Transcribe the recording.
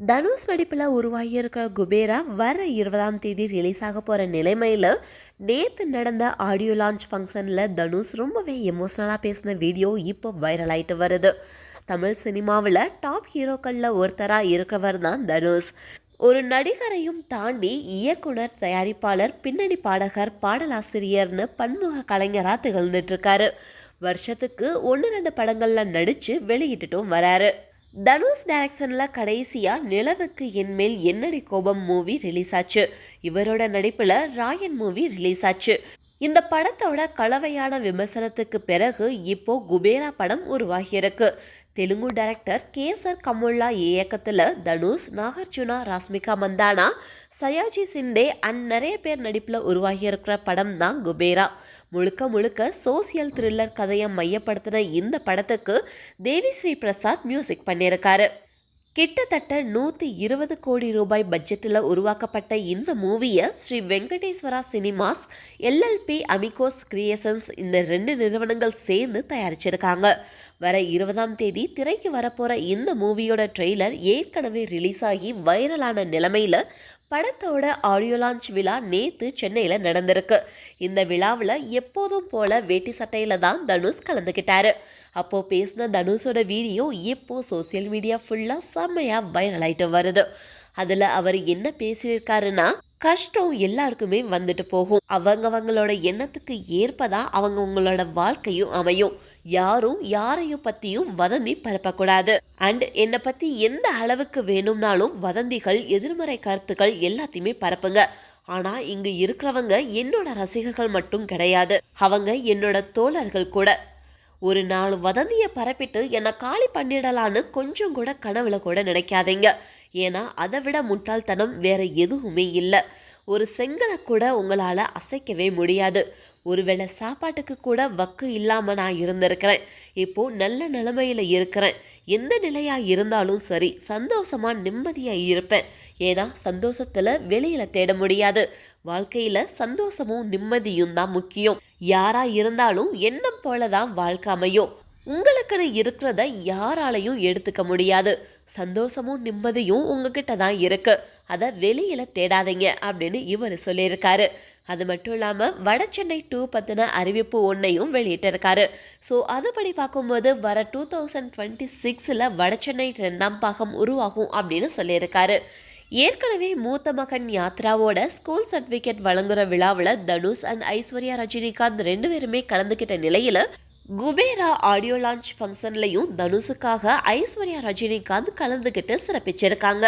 தனுஷ் நடிப்பில் உருவாகியிருக்கிற குபேரா வர இருபதாம் தேதி ரிலீஸ் ஆக போகிற நிலைமையில் நேற்று நடந்த ஆடியோ லான்ச் ஃபங்க்ஷனில் தனுஷ் ரொம்பவே எமோஷ்னலாக பேசின வீடியோ இப்போ வைரல் ஆகிட்டு வருது. தமிழ் சினிமாவில் டாப் ஹீரோக்களில் ஒருத்தராக இருக்கிறவர் தான் தனுஷ். ஒரு நடிகரையும் தாண்டி இயக்குனர் தயாரிப்பாளர் பின்னணி பாடகர் பாடலாசிரியர்னு பன்முக கலைஞராக திகழ்ந்துட்டு இருக்காரு. வருஷத்துக்கு ஒன்று ரெண்டு படங்களில் நடித்து வெளியிட்டுட்டும் வராரு. தனுஷ் டைரக்ஷனில் கடைசியாக நிலவுக்கு என்மேல் என்னடி கோபம் மூவி ரிலீஸ் ஆச்சு இவரோட நடிப்பில் ராயன் மூவி ரிலீஸ் ஆச்சு இந்த படத்தோட கலவையான விமர்சனத்துக்கு பிறகு இப்போ குபேரா படம் உருவாகியிருக்கு. தெலுங்கு டைரக்டர் கேசர் கமுல்லா இயக்கத்தில் தனுஷ் நாகார்ஜுனா ராஸ்மிகா மந்தானா சயாஜி சிண்டே அண்ட் நிறைய பேர் நடிப்பில் உருவாகியிருக்கிற படம் தான் குபேரா. முழுக்க முழுக்க சோசியல் த்ரில்லர் கதையை மையப்படுத்தின இந்த படத்துக்கு தேவிஸ்ரீ பிரசாத் மியூசிக் பண்ணியிருக்காரு. கிட்டத்தட்ட நூற்றி இருபது கோடி ரூபாய் பட்ஜெட்டில் உருவாக்கப்பட்ட இந்த மூவியை Sri Venkateswara cinemas LLP Amigos creations இந்த ரெண்டு நிறுவனங்கள் சேர்ந்து தயாரிச்சிருக்காங்க. வர இருபதாம் தேதி திரைக்கு வரப்போகிற இந்த மூவியோட ட்ரெய்லர் ஏற்கனவே ரிலீஸ் ஆகி வைரலான நிலைமையில் படத்தோட ஆடியோ லான்ச் விழா நேற்று சென்னையில் நடந்திருக்கு. இந்த விழாவில் எப்போதும் போல வேட்டி சட்டையில் தான் தனுஷ் கலந்துக்கிட்டாரு அப்போது பேசின தனுஷோட வீடியோ இப்போ சோசியல் மீடியா ஃபுல்லாக செம்மையாக வைரல் ஆகிட்டு வருது. அதில் அவர் என்ன பேசியிருக்காருன்னா கஷ்டம் எல்லாருக்குமே வந்துட்டு போகும். அவங்கவங்களோட எண்ணத்துக்கு ஏற்பதான் அவங்கவங்களோட வாழ்க்கையும் அமையும். யாரும் யாரையும் பற்றியும் வதந்தி பரப்பக்கூடாது. அண்ட் என்னை பற்றி எந்த அளவுக்கு வேணும்னாலும் வதந்திகள் எதிர்மறை கருத்துக்கள் எல்லாத்தையுமே பரப்புங்க. ஆனா இங்க இருக்கிறவங்க என்னோட ரசிகர்கள் மட்டும் கிடையாது. அவங்க என்னோட தோழர்கள் கூட. ஒரு நாள் வதந்தியை பரப்பிட்டு என்னை காலி பண்ணிடலான்னு கொஞ்சம் கூட கனவுல கூட நினைக்காதீங்க. ஏன்னா அதை விட முட்டாள்தனம் வேற எதுவுமே இல்லை. ஒரு செங்கலை கூட உங்களால் அசைக்கவே முடியாது. ஒருவேளை சாப்பாட்டுக்கு கூட வக்கு இல்லாமல் நான் இருந்திருக்கிறேன். இப்போ நல்ல நிலைமையில் இருக்கிறேன். எந்த நிலையாக இருந்தாலும் சரி சந்தோஷமாக நிம்மதியாக இருப்பேன். ஏன்னா சந்தோஷத்தில் வெளியில் தேட முடியாது. வாழ்க்கையில் சந்தோஷமும் நிம்மதியும் தான் முக்கியம். யாராக இருந்தாலும் எண்ணம் போல தான் வாழ்க்கை அமையும். உங்களுக்குன்னு இருக்கிறத யாராலையும் எடுத்துக்க முடியாது. சந்தோஷமும் நிம்மதியும் உங்ககிட்ட தான் இருக்கு. அதை வெளியில் தேடாதீங்க அப்படின்னு இவர் சொல்லியிருக்காரு. அது மட்டும் இல்லாமல் வடசென்னை டூ பற்றின அறிவிப்பு ஒன்றையும் வெளியிட்டிருக்காரு. ஸோ அதுபடி பார்க்கும்போது வர டூ தௌசண்ட் டுவெண்ட்டி சிக்ஸில் வட சென்னை ரெண்டாம் பாகம் உருவாகும் அப்படின்னு சொல்லியிருக்காரு. ஏற்கனவே மூத்த மகன் யாத்ராவோட ஸ்கூல் சர்டிஃபிகேட் வழங்குற விழாவில் தனுஷ் அண்ட் ஐஸ்வர்யா ரஜினிகாந்த் ரெண்டு பேருமே கலந்துக்கிட்ட நிலையில் குபேரா ஆடியோ லான்ச் ஃபங்க்ஷன்லையும் தனுஷுக்காக ஐஸ்வர்யா ரஜினிகாந்த் கலந்துக்கிட்டு சிறப்பிச்சிருக்காங்க.